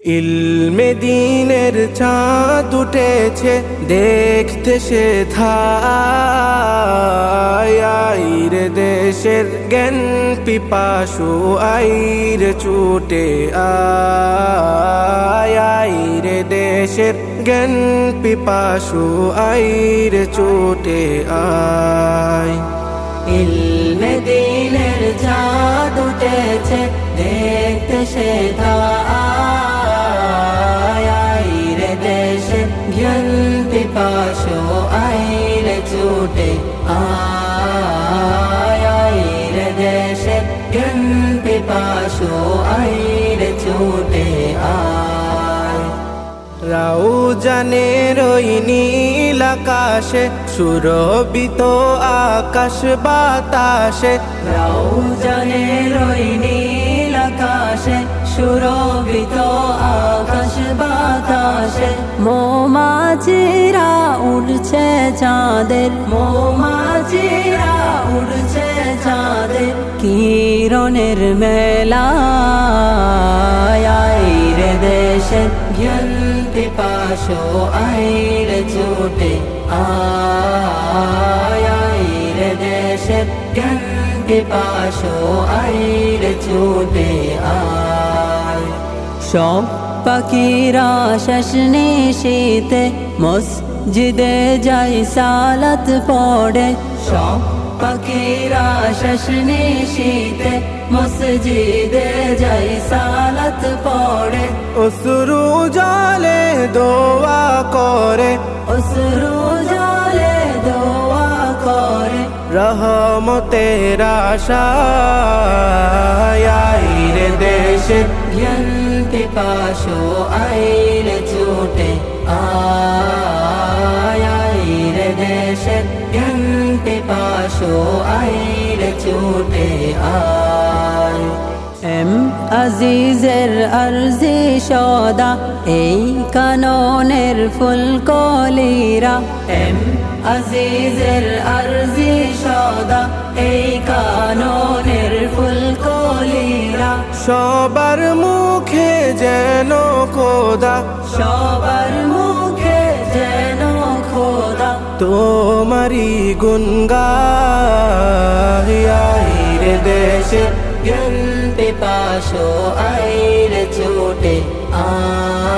ইলমে দিনের চাঁদ উঠেছে, দেখতে সে আইরে দেশের জ্ঞান পিপাসু, আইরে ছুটে আইরে দেশের জ্ঞান পিপাসু, আইরে ছুটে আয়। ইলমে দিনের চাঁদ উঠেছে, দেখতে সে আইরে পিপাসো আইরে ছুটে আইরে দেশে জ্ঞান পিপাসো আইরে ছুটে আয়। রাউ জানে রই নীল আকাশে সুরবিত আকাশ বাতাসে। রৌজনে রই নীল সুরভিত আকাশ বাতাসে মোমাছিরা উড়ছে চাঁদের। মোমাছিরা উড়ছে চাঁদের কিরণের মেলা আইরে দেশে জ্ঞান পিপাসো আইরে ছুটে আইরে দেশে জ্ঞান পিপাসো আইরে ছুটে আয়। সব পাখিরা শেষ নিশীতে মসজিদে যাই সালাত পড়ে। সব পাখিরা শেষ নিশীতে মসজিদে যাই সালাত পড়ে। অসুরু জলে দোয়া করে। অসরু জলে দোয়া করে। রহমতের আশায় দেশে জ্ঞান পিপাসো আইলে ছুটে আইরে দেশে জ্ঞান পিপাসো আইলে ছুটে আয় এম আজিজের আরজি সদা এই কাননের ফুল কলিরা এম আজিজের আরজি সদা এই কাননের সবার মুখে যেন খোদা। সবার মুখে যেন খোদা। তোমারি গুনগাইরে দেশে। গন্তে পাশো আইরে ছোটে আইরে